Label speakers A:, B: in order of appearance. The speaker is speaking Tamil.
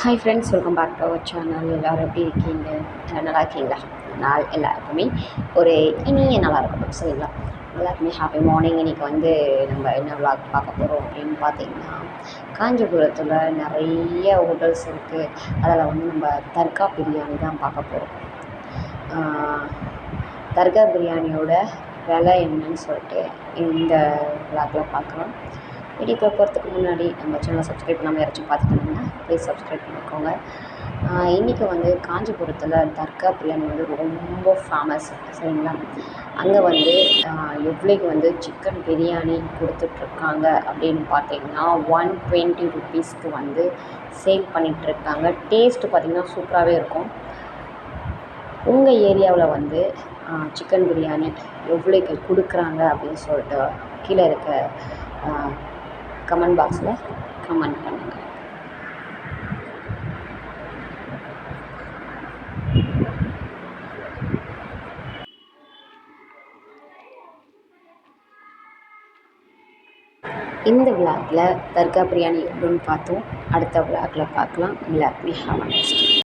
A: hi friends welcome back to our channel எல்லோரும் எப்படி இருக்கீங்க நல்லா இருக்கீங்களா நாள் எல்லாருக்குமே ஒரு இனிய நல்லா இருக்கட்டும் சரிங்களா எல்லாருக்குமே ஹாப்பி மார்னிங் இன்றைக்கி வந்து நம்ம என்ன விளாக் பார்க்க போகிறோம் அப்படின்னு பார்த்தீங்கன்னா காஞ்சிபுரத்தில் நிறைய ஹோட்டல்ஸ் இருக்குது அதில் வந்து நம்ம தர்கா பிரியாணி தான் பார்க்க போகிறோம் தர்கா பிரியாணியோட விலை என்னன்னு சொல்லிட்டு இந்த விளாக்கில் பார்க்கலாம் வீடியோக்குள்ளே போகிறதுக்கு முன்னாடி நம்ம சேனலை சப்ஸ்கிரைப் பண்ணாமல் யாராச்சும் பார்த்துட்டீங்கன்னா ப்ளீஸ் சப்ஸ்கிரைப் பண்ணிக்கோங்க இன்றைக்கி வந்து காஞ்சிபுரத்தில் தர்கா பிரியாணி வந்து ரொம்ப ஃபேமஸ் சரிங்களா அங்கே வந்து எவ்வளோக்கு வந்து சிக்கன் பிரியாணி கொடுத்துட்ருக்காங்க அப்படின்னு பார்த்தீங்கன்னா ஒன் டுவெண்ட்டி ருபீஸ்க்கு வந்து சேல் பண்ணிகிட்ருக்காங்க டேஸ்ட்டு பார்த்திங்கன்னா சூப்பராகவே இருக்கும் உங்கள் ஏரியாவில் வந்து சிக்கன் பிரியாணி எவ்வளோக்கு கொடுக்குறாங்க அப்படின்னு சொல்லிட்டு கீழே இருக்க கமெண்ட் பாக்ஸில் கமெண்ட் பண்ணுங்கள் இந்த விளாக்கில் தர்கா பிரியாணி எப்படின்னு பார்த்தோம் அடுத்த விளாக்கில் பார்க்கலாம் எல்லாருக்குமே ஹாவ்